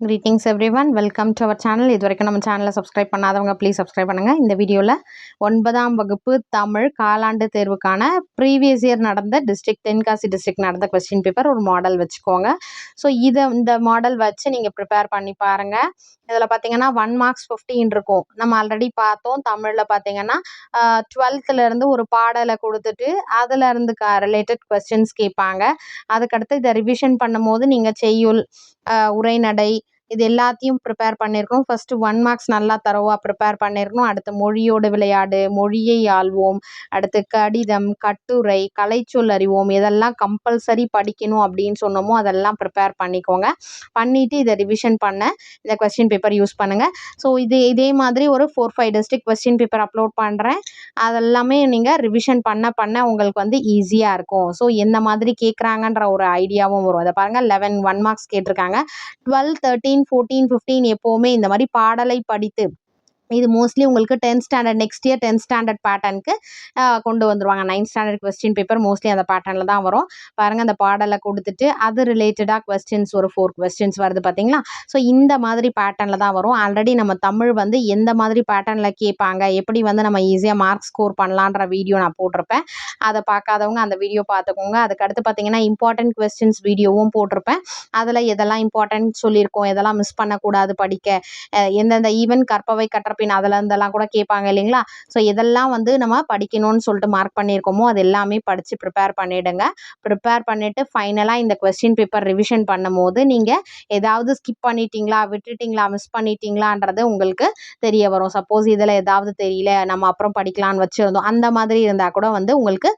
Greetings everyone welcome to our channel இது வரைக்கும் நம்ம சேனலை சப்ஸ்கிரைப் பண்ணாதவங்க ப்ளீஸ் சப்ஸ்கிரைப் பண்ணுங்கள் இந்த வீடியோவில் ஒன்பதாம் வகுப்பு தமிழ் காலாண்டு தேர்வுக்கான ப்ரீவியஸ் இயர் நடந்த டிஸ்ட்ரிக்ட் தென்காசி டிஸ்ட்ரிக்ட் நடந்த கொஸ்டின் பேப்பர் ஒரு மாடல் வச்சுக்கோங்க. ஸோ இதை இந்த மாடல் வச்சு நீங்கள் ப்ரிப்பேர் பண்ணி பாருங்கள் இதில் பார்த்தீங்கன்னா ஒன் மார்க்ஸ் ஃபிஃப்டின் இருக்கும். நம்ம ஆல்ரெடி பார்த்தோம். தமிழில் பார்த்தீங்கன்னா டுவெல்த்துலேருந்து ஒரு பாடலை கொடுத்துட்டு அதுலேருந்து க ரிலேட்டட் கொஸ்டின்ஸ் கேட்பாங்க. அதுக்கடுத்து இதை ரிவிஷன் பண்ணும்போது நீங்கள் செய்யுள் உரைநடை இது எல்லாத்தையும் ப்ரிப்பேர் பண்ணியிருக்கணும் ஃபஸ்ட்டு ஒன் மார்க்ஸ் நல்லா தரவாக ப்ரிப்பேர் பண்ணியிருக்கணும் அடுத்து மொழியோடு விளையாடு மொழியை ஆள்வோம். அடுத்து கடிதம் கட்டுரை கலைச்சொல் அறிவோம். இதெல்லாம் கம்பல்சரி படிக்கணும் அப்படின்னு சொன்னோமோ அதெல்லாம் ப்ரிப்பேர் பண்ணிக்கோங்க. பண்ணிவிட்டு இதை ரிவிஷன் பண்ண இந்த கொஸ்டின் பேப்பர் யூஸ் பண்ணுங்கள் ஸோ இது இதே மாதிரி ஒரு four five district question paper upload பண்ணுறேன் அதெல்லாமே நீங்கள் ரிவிஷன் பண்ண பண்ண உங்களுக்கு வந்து ஈஸியாக இருக்கும். ஸோ எந்த மாதிரி கேட்குறாங்கன்ற ஒரு ஐடியாவும் வரும். அதை பாருங்கள் லெவன் ஒன் மார்க்ஸ் கேட்டிருக்காங்க. டுவெல் தேர்ட்டின் ஃபோர்டீன் ஃபிஃப்டீன் எப்போவுமே இந்த மாதிரி பாடலை படித்து இது மோஸ்ட்லி உங்களுக்கு tenth standard next year tenth standard பேட்டர்னுக்கு கொண்டு வந்துருவாங்க. Ninth standard question paper mostly அந்த பேட்டர்னில் தான் வரும். பாருங்கள் அந்த பாடலை கொடுத்துட்டு அது ரிலேட்டடாக கொஸ்டின்ஸ் ஒரு ஃபோர் கொஸ்டின்ஸ் வருது பார்த்தீங்களா ஸோ இந்த மாதிரி பேட்டர்னில் தான் வரும். ஆல்ரெடி நம்ம தமிழ் வந்து எந்த மாதிரி பேட்டர்னில் கேட்பாங்க எப்படி வந்து நம்ம ஈஸியாக மார்க் ஸ்கோர் பண்ணலான்ற வீடியோ நான் போட்டிருப்பேன். அதை பார்க்காதவங்க அந்த வீடியோ பார்த்துக்கோங்க. அதுக்கடுத்து பார்த்தீங்கன்னா இம்பார்ட்டன்ட் கொஸ்டின்ஸ் வீடியோவும் போட்டிருப்பேன். அதில் எதெல்லாம் இம்பார்ட்டன்ட் சொல்லியிருக்கோம் எதெல்லாம் மிஸ் பண்ணக்கூடாது படிக்க எந்தெந்த ஈவன் கற்பவை பின் அதில் இருந்தெல்லாம் கூட கேட்பாங்க இல்லைங்களா? ஸோ இதெல்லாம் வந்து நம்ம படிக்கணும்னு சொல்லிட்டு மார்க் பண்ணியிருக்கோமோ அது எல்லாமே படித்து ப்ரிப்பேர் பண்ணிவிடுங்க ப்ரிப்பேர் பண்ணிவிட்டு ஃபைனலாக இந்த கொஸ்டின் பேப்பர் ரிவிஷன் பண்ணும்போது நீங்கள் ஏதாவது ஸ்கிப் பண்ணிட்டீங்களா விட்டுட்டீங்களா மிஸ் பண்ணிட்டீங்களான்றது உங்களுக்கு தெரிய வரும். சப்போஸ் இதில் ஏதாவது தெரியல நம்ம அப்புறம் படிக்கலான்னு வச்சுருந்தோம் அந்த மாதிரி இருந்தால் கூட வந்து உங்களுக்கு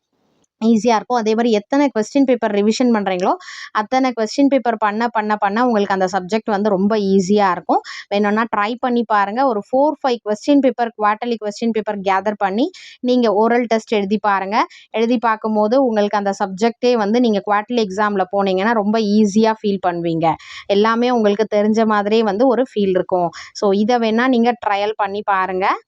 ஈஸியாக இருக்கும். அதே மாதிரி எத்தனை கொஸ்டின் பேப்பர் ரிவிஷன் பண்ணுறீங்களோ அத்தனை கொஸ்டின் பேப்பர் பண்ண பண்ண பண்ண உங்களுக்கு அந்த சப்ஜெக்ட் வந்து ரொம்ப ஈஸியாக இருக்கும். வேணும்னா ட்ரை பண்ணி பாருங்கள் ஒரு four five question paper quarterly question paper gather பண்ணி நீங்கள் ஓரல் டெஸ்ட் எழுதி பாருங்கள் எழுதி பார்க்கும்போது உங்களுக்கு அந்த சப்ஜெக்டே வந்து நீங்கள் குவார்ட்டர்லி எக்ஸாமில் போனீங்கன்னா ரொம்ப ஈஸியாக ஃபீல் பண்ணுவீங்க. எல்லாமே உங்களுக்கு தெரிஞ்ச மாதிரியே வந்து ஒரு ஃபீல் இருக்கும். ஸோ இதை வேணால் நீங்கள் ட்ரையல் பண்ணி பாருங்கள்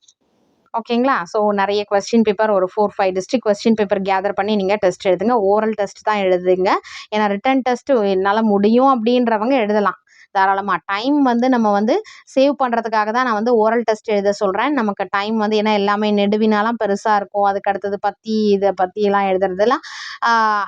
ஓகேங்களா? ஸோ நிறைய கொஸ்டின் பேப்பர் ஒரு four five district question paper gather பண்ணி நீங்கள் டெஸ்ட் எழுதுங்க ஓரல் டெஸ்ட் தான் எழுதுங்க. ஏன்னா ரிட்டன் டெஸ்ட்டு என்னால் முடியும் அப்படின்றவங்க எழுதலாம். தாராளமாக டைம் வந்து நம்ம வந்து சேவ் பண்ணுறதுக்காக தான் நான் வந்து ஓரல் டெஸ்ட் எழுத சொல்கிறேன் நமக்கு டைம் வந்து ஏன்னா எல்லாமே நெடுவினாலாம் பெருசாக இருக்கும். அதுக்கு அடுத்தது பற்றி இதை பற்றியெல்லாம் எழுதுறதுலாம்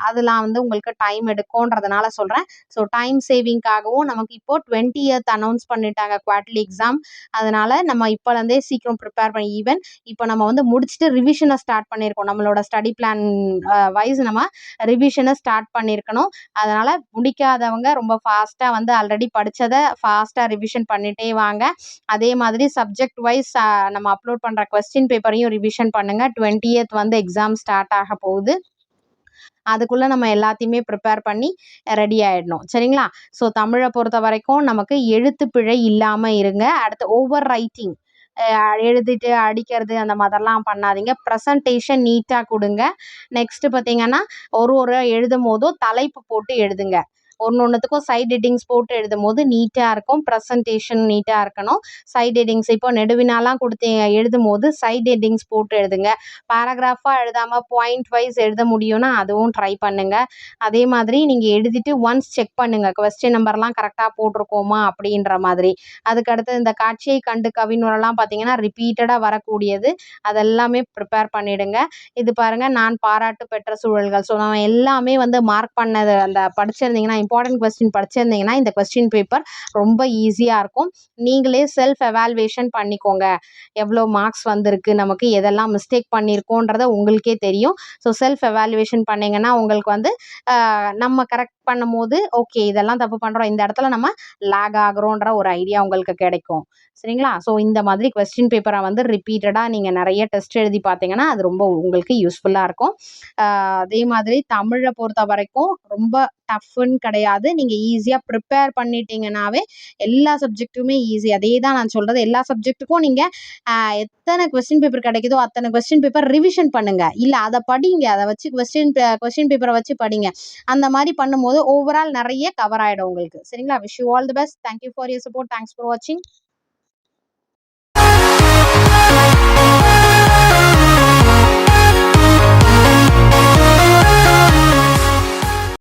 அதெல்லாம் வந்து உங்களுக்கு டைம் எடுக்கும்ன்றதுனால சொல்கிறேன் ஸோ டைம் சேவிங்காகவும் நமக்கு இப்போது டுவெண்ட்டி இயர்த் அனௌன்ஸ் பண்ணிட்டாங்க குவார்ட்லி எக்ஸாம் அதனால் நம்ம இப்போலேருந்தே சீக்கிரம் ப்ரிப்பேர் பண்ணி ஈவன் இப்போ நம்ம வந்து முடிச்சுட்டு ரிவிஷனை ஸ்டார்ட் பண்ணியிருக்கோம். நம்மளோட ஸ்டடி பிளான் வைஸ் நம்ம ரிவிஷனை ஸ்டார்ட் பண்ணியிருக்கணும். அதனால் முடிக்காதவங்க ரொம்ப ஃபாஸ்ட்டாக வந்து ஆல்ரெடி படித்ததை ஃபாஸ்ட்டாக ரிவிஷன் பண்ணிகிட்டே வாங்க. அதே மாதிரி சப்ஜெக்ட் வைஸ் நம்ம அப்லோட் பண்ணுற கொஸ்டின் பேப்பரையும் ரிவிஷன் பண்ணுங்கள் டுவெண்ட்டியத் வந்து எக்ஸாம் ஸ்டார்ட் ஆக போகுது. அதுக்குள்ளே நம்ம எல்லாத்தையுமே ப்ரிப்பேர் பண்ணி ரெடி ஆகிடணும் சரிங்களா? ஸோ தமிழை பொறுத்த வரைக்கும் நமக்கு எழுத்து பிழை இல்லாமல் இருங்க. அடுத்து ஓவர் ரைட்டிங் எழுதிட்டு அடிக்கிறது அந்த மாதிரிலாம் பண்ணாதீங்க. ப்ரெசன்டேஷன் நீட்டாக கொடுங்க. நெக்ஸ்ட்டு பார்த்தீங்கன்னா ஒரு ஒரு எழுதும் போதும் தலைப்பு போட்டு எழுதுங்க. ஒன்று ஒன்றுத்துக்கும் சைட் ஹெட்டிங்ஸ் போட்டு எழுதும் போது நீட்டாக இருக்கும். ப்ரெசன்டேஷன் நீட்டாக இருக்கணும். சைட் ஹெட்டிங்ஸ் இப்போ நெடுவினாலாம் கொடுத்து எழுதும் போது சைட் ஹெட்டிங்ஸ் போட்டு எழுதுங்க. பேராகிராஃபாக எழுதாமல் பாயிண்ட் வைஸ் எழுத முடியும்னா அதுவும் ட்ரை பண்ணுங்கள் அதே மாதிரி நீங்கள் எழுதிட்டு ஒன்ஸ் செக் பண்ணுங்கள் கொஸ்டின் நம்பர்லாம் கரெக்டாக போட்டிருக்கோமா அப்படின்ற மாதிரி. அதுக்கடுத்து இந்த காட்சியை கண்டு கவினுரெல்லாம் பார்த்தீங்கன்னா ரிப்பீட்டடாக வரக்கூடியது. அதெல்லாமே ப்ரிப்பேர் பண்ணிவிடுங்க இது பாருங்கள் நான் பாராட்டு பெற்ற சூழல்கள். ஸோ நம்ம எல்லாமே வந்து மார்க் பண்ணது அந்த படிச்சிருந்தீங்கன்னா இம்பார்ட்டன்ட் கொஸ்டின் படிச்சிருந்தீங்கன்னா இந்த கொஸ்டின் பேப்பர் ரொம்ப ஈஸியாக இருக்கும். நீங்களே செல்ஃப் எவால்வேஷன் பண்ணிக்கோங்க. எவ்வளோ மார்க்ஸ் வந்திருக்கு நமக்கு எதெல்லாம் மிஸ்டேக் பண்ணியிருக்கோன்றத உங்களுக்கே தெரியும். ஸோ செல்ஃப் எவாலுவேஷன் பண்ணிங்கன்னா உங்களுக்கு வந்து நம்ம கரெக்ட் பண்ணும்போது ஓகே இதெல்லாம் தப்பு பண்ணுறோம் இந்த இடத்துல நம்ம லேக் ஆகிறோன்ற ஒரு ஐடியா உங்களுக்கு கிடைக்கும். சரிங்களா? ஸோ இந்த மாதிரி கொஸ்டின் பேப்பரை வந்து ரிப்பீட்டடாக நீங்கள் நிறைய டெஸ்ட் எழுதி பார்த்தீங்கன்னா அது ரொம்ப உங்களுக்கு யூஸ்ஃபுல்லாக இருக்கும். அதே மாதிரி தமிழை பொறுத்த வரைக்கும் ரொம்ப டஃப்னு கிடையாது. நீங்கள் ஈஸியாக ப்ரிப்பேர் பண்ணிட்டீங்கன்னாவே எல்லா சப்ஜெக்ட்டுமே ஈஸி அதே தான் நான் சொல்கிறது எல்லா சப்ஜெக்ட்டுக்கும் நீங்கள் எத்தனை கொஸ்டின் பேப்பர் கிடைக்குதோ அத்தனை கொஸ்டின் பேப்பர் ரிவிஷன் பண்ணுங்கள் இல்லை அதை படிங்க. அதை வச்சு கொஸ்டின் கொஸ்டின் பேப்பரை வச்சு படிங்க. அந்த மாதிரி பண்ணும்போது ஓவரால் நிறைய கவர் ஆகிடும் உங்களுக்கு. சரிங்களா? Wish you all the best thank you for your support thanks for வாட்சிங்